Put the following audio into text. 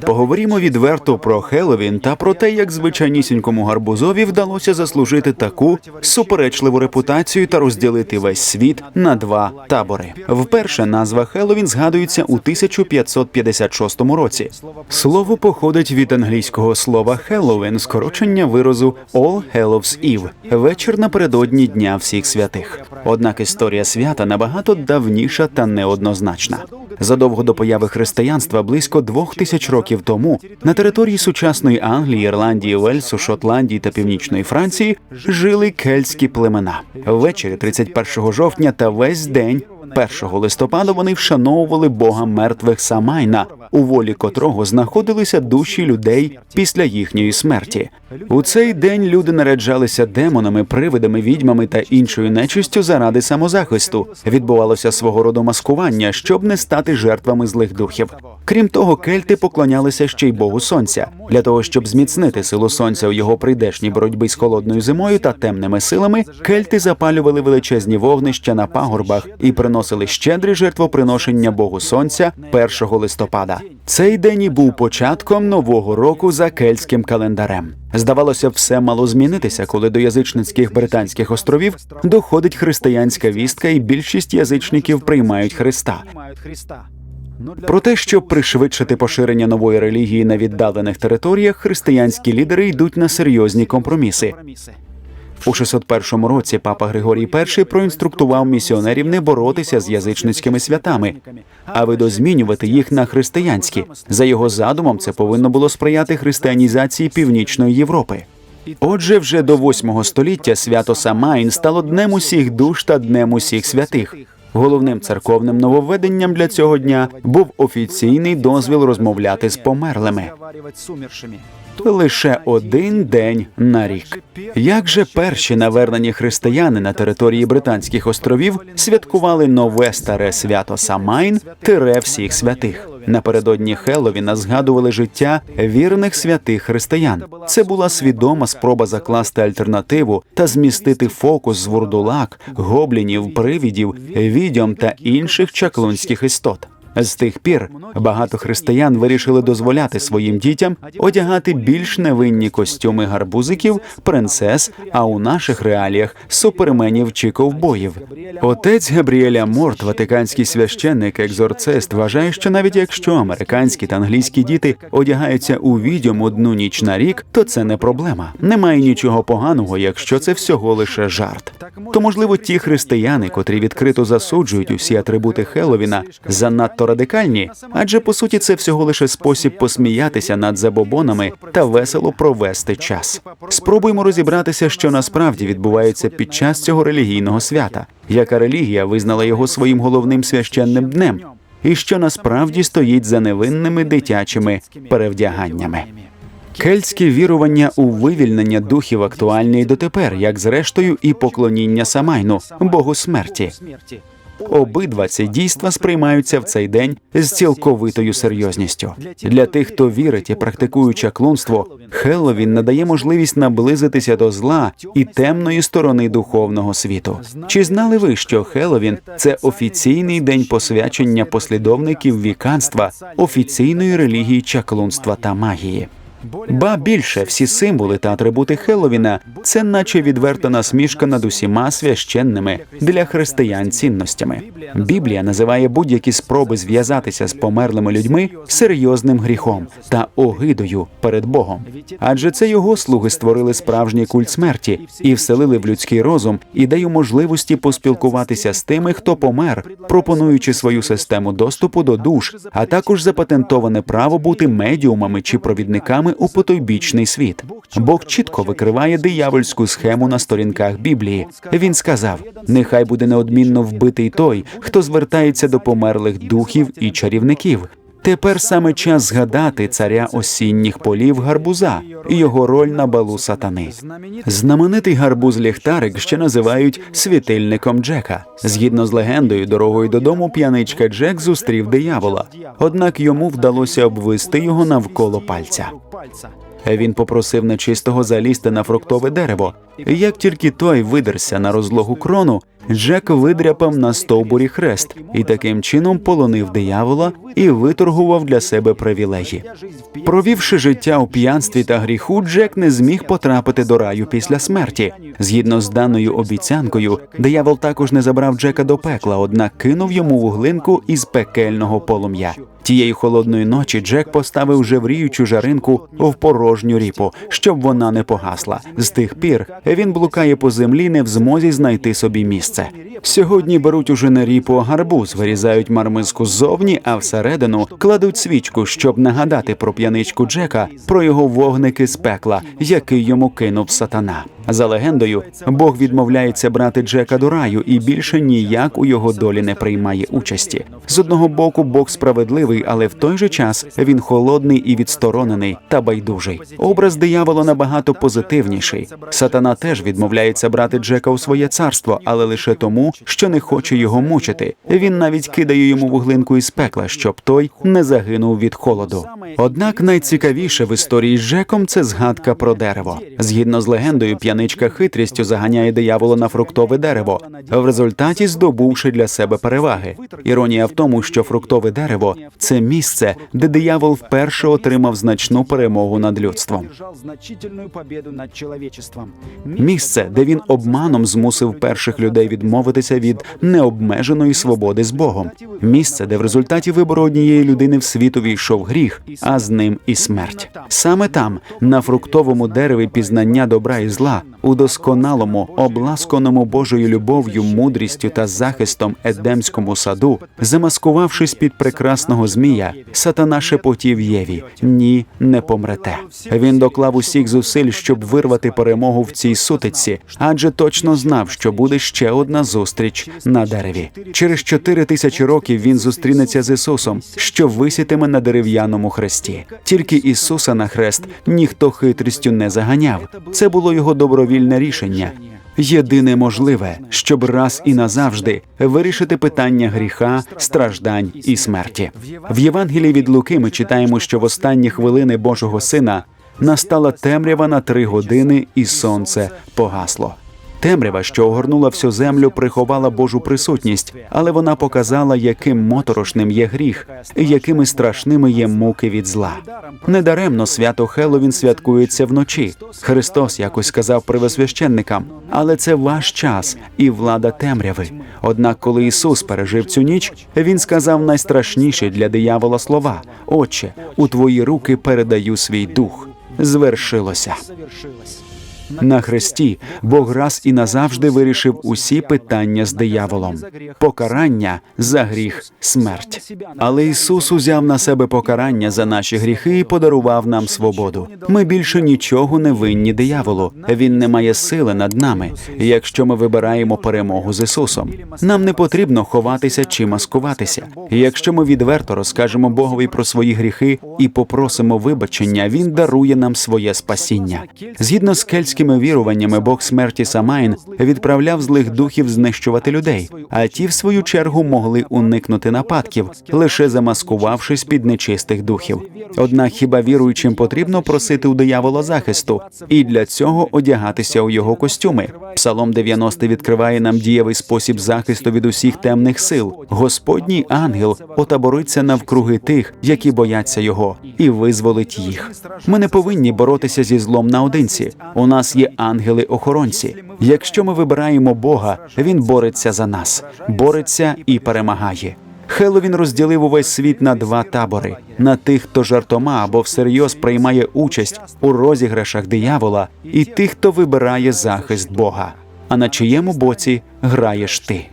Поговоримо відверто про Хеллоуін та про те, як звичайнісінькому гарбузові вдалося заслужити таку суперечливу репутацію та розділити весь світ на два табори. Вперше назва Хеллоуін згадується у 1556 році. Слово походить від англійського слова Хеллоуін, скорочення виразу All Hallows Eve – вечір напередодні Дня всіх святих. Однак історія свята набагато давніша та неоднозначна. Задовго до появи християнства, близько двох тисяч років тому, на території сучасної Англії, Ірландії, Вельсу, Шотландії та Північної Франції жили кельтські племена. Ввечері 31 жовтня та весь день 1 листопада вони вшановували бога мертвих Самайна, у волі котрого знаходилися душі людей після їхньої смерті. У цей день люди наряджалися демонами, привидами, відьмами та іншою нечистю заради самозахисту. Відбувалося свого роду маскування, щоб не стати жертвами злих духів. Крім того, кельти поклонялися ще й богу сонця для того, щоб зміцнити силу сонця у його прийдешній боротьбі з холодною зимою та темними силами. Кельти запалювали величезні вогнища на пагорбах і приносили щедрі жертвоприношення богу сонця 1 листопада. Цей день і був початком нового року за кельтським календарем. Здавалося, все мало змінитися, коли до язичницьких британських островів доходить християнська вістка, і більшість язичників приймають Христа. Про те, щоб пришвидшити поширення нової релігії на віддалених територіях, християнські лідери йдуть на серйозні компроміси. У 601 році папа Григорій І проінструктував місіонерів не боротися з язичницькими святами, а видозмінювати їх на християнські. За його задумом, це повинно було сприяти християнізації Північної Європи. Отже, вже до 8 століття свято Самайн стало днем усіх душ та днем усіх святих. Головним церковним нововведенням для цього дня був офіційний дозвіл розмовляти з померлими лише один день на рік. Як же перші навернені християни на території Британських островів святкували нове старе свято Самайн тире всіх святих? Напередодні Хелловіна згадували життя вірних святих християн. Це була свідома спроба закласти альтернативу та змістити фокус з вурдулак, гоблінів, привідів, відьом та інших чаклунських істот. З тих пір багато християн вирішили дозволяти своїм дітям одягати більш невинні костюми гарбузиків, принцес, а у наших реаліях суперменів чи ковбоїв. Отець Габріеля Морт, ватиканський священник, екзорцист, вважає, що навіть якщо американські та англійські діти одягаються у відьом одну ніч на рік, то це не проблема. Немає нічого поганого, якщо це всього лише жарт. То можливо, ті християни, котрі відкрито засуджують усі атрибути Хелловіна, занадто радикальні, адже по суті це всього лише спосіб посміятися над забобонами та весело провести час. Спробуємо розібратися, що насправді відбувається під час цього релігійного свята, яка релігія визнала його своїм головним священним днем, і що насправді стоїть за невинними дитячими перевдяганнями. Кельтські вірування у вивільнення духів актуальні й дотепер, як зрештою і поклоніння Самайну, богу смерті. Обидва ці дійства сприймаються в цей день з цілковитою серйозністю. Для тих, хто вірить і практикує чаклунство, Хелловін надає можливість наблизитися до зла і темної сторони духовного світу. Чи знали ви, що Хелловін – це офіційний день посвячення послідовників віканства, офіційної релігії чаклунства та магії? Ба більше всі символи та атрибути Хелловіна – це наче відверта насмішка над усіма священними для християн цінностями. Біблія називає будь-які спроби зв'язатися з померлими людьми серйозним гріхом та огидою перед Богом. Адже це його слуги створили справжній культ смерті і вселили в людський розум ідею можливості поспілкуватися з тими, хто помер, пропонуючи свою систему доступу до душ, а також запатентоване право бути медіумами чи провідниками у потойбічний світ. Бог чітко викриває диявольську схему на сторінках Біблії. Він сказав: нехай буде неодмінно вбитий той, хто звертається до померлих духів і чарівників. Тепер саме час згадати царя осінніх полів гарбуза і його роль на балу сатани. Знаменитий гарбуз ліхтарик ще називають світильником Джека. Згідно з легендою, дорогою додому п'яничка Джек зустрів диявола, однак йому вдалося обвести його навколо пальця. Він попросив нечистого залізти на фруктове дерево. Як тільки той видерся на розлогу крону, Джек видряпав на стовбурі хрест і таким чином полонив диявола і виторгував для себе привілеї. Провівши життя у п'янстві та гріху, Джек не зміг потрапити до раю після смерті. Згідно з даною обіцянкою, диявол також не забрав Джека до пекла, однак кинув йому вуглинку із пекельного полум'я. Тієї холодної ночі Джек поставив жевріючу жаринку в порожню ріпу, щоб вона не погасла. З тих пір він блукає по землі, не в змозі знайти собі місце. Сьогодні беруть уже не ріпу, гарбуз, вирізають мармизку ззовні, а всередину кладуть свічку, щоб нагадати про п'яничку Джека, про його вогники з пекла, який йому кинув сатана. За легендою, Бог відмовляється брати Джека до раю і більше ніяк у його долі не приймає участі. З одного боку, Бог справедливий, але в той же час він холодний і відсторонений та байдужий. Образ диявола набагато позитивніший. Сатана теж відмовляється брати Джека у своє царство, але лише тому, що не хоче його мучити. Він навіть кидає йому вуглинку із пекла, щоб той не загинув від холоду. Однак найцікавіше в історії з Джеком це згадка про дерево. Згідно з легендою, п'яничка хитрістю заганяє диявола на фруктове дерево, в результаті здобувши для себе переваги. Іронія в тому, що фруктове дерево це місце, де диявол вперше отримав значну перемогу над людством. Місце, де він обманом змусив перших людей відмовитися від необмеженої свободи з Богом. Місце, де в результаті вибору однієї людини в світ увійшов гріх, а з ним і смерть. Саме там, на фруктовому дереві пізнання добра і зла, у досконалому, обласканому Божою любов'ю, мудрістю та захистом Едемському саду, замаскувавшись під прекрасного змія, сатана шепотів Єві: ні, не помрете. Він доклав усіх зусиль, щоб вирвати перемогу в цій сутиці, адже точно знав, що буде ще одна зустріч на дереві. Через чотири тисячі років він зустрінеться з Ісусом, що висітиме на дерев'яному хресті. Тільки Ісуса на хрест ніхто хитрістю не заганяв. Це було його добровільне рішення. Єдине можливе, щоб раз і назавжди вирішити питання гріха, страждань і смерті. В Євангелії від Луки ми читаємо, що в останні хвилини Божого Сина настала темрява на три години, і сонце погасло. Темрява, що огорнула всю землю, приховала Божу присутність, але вона показала, яким моторошним є гріх, і якими страшними є муки від зла. Недаремно свято Хеллоуін святкується вночі. Христос якось сказав привосвященникам, але це ваш час і влада темряви. Однак, коли Ісус пережив цю ніч, він сказав найстрашніші для диявола слова: Отче, у твої руки передаю свій дух. Звершилося. На хресті Бог раз і назавжди вирішив усі питання з дияволом. Покарання за гріх, смерть. Але Ісус узяв на себе покарання за наші гріхи і подарував нам свободу. Ми більше нічого не винні дияволу. Він не має сили над нами, якщо ми вибираємо перемогу з Ісусом. Нам не потрібно ховатися чи маскуватися. Якщо ми відверто розкажемо Богові про свої гріхи і попросимо вибачення, Він дарує нам своє спасіння. Згідно з кельтськими віруваннями, Бог смерті Самайн відправляв злих духів знищувати людей, а ті, в свою чергу, могли уникнути нападків, лише замаскувавшись під нечистих духів. Однак хіба віруючим потрібно просити у диявола захисту і для цього одягатися у його костюми? Псалом 90 відкриває нам дієвий спосіб захисту від усіх темних сил. Господній ангел отабориться навкруги тих, які бояться його, і визволить їх. Ми не повинні боротися зі злом наодинці. У нас є ангели-охоронці. Якщо ми вибираємо Бога, він бореться за нас, бореться і перемагає. Хеловін розділив увесь світ на два табори: на тих, хто жартома або всерйоз приймає участь у розіграшах диявола, і тих, хто вибирає захист Бога. А на чиєму боці граєш ти?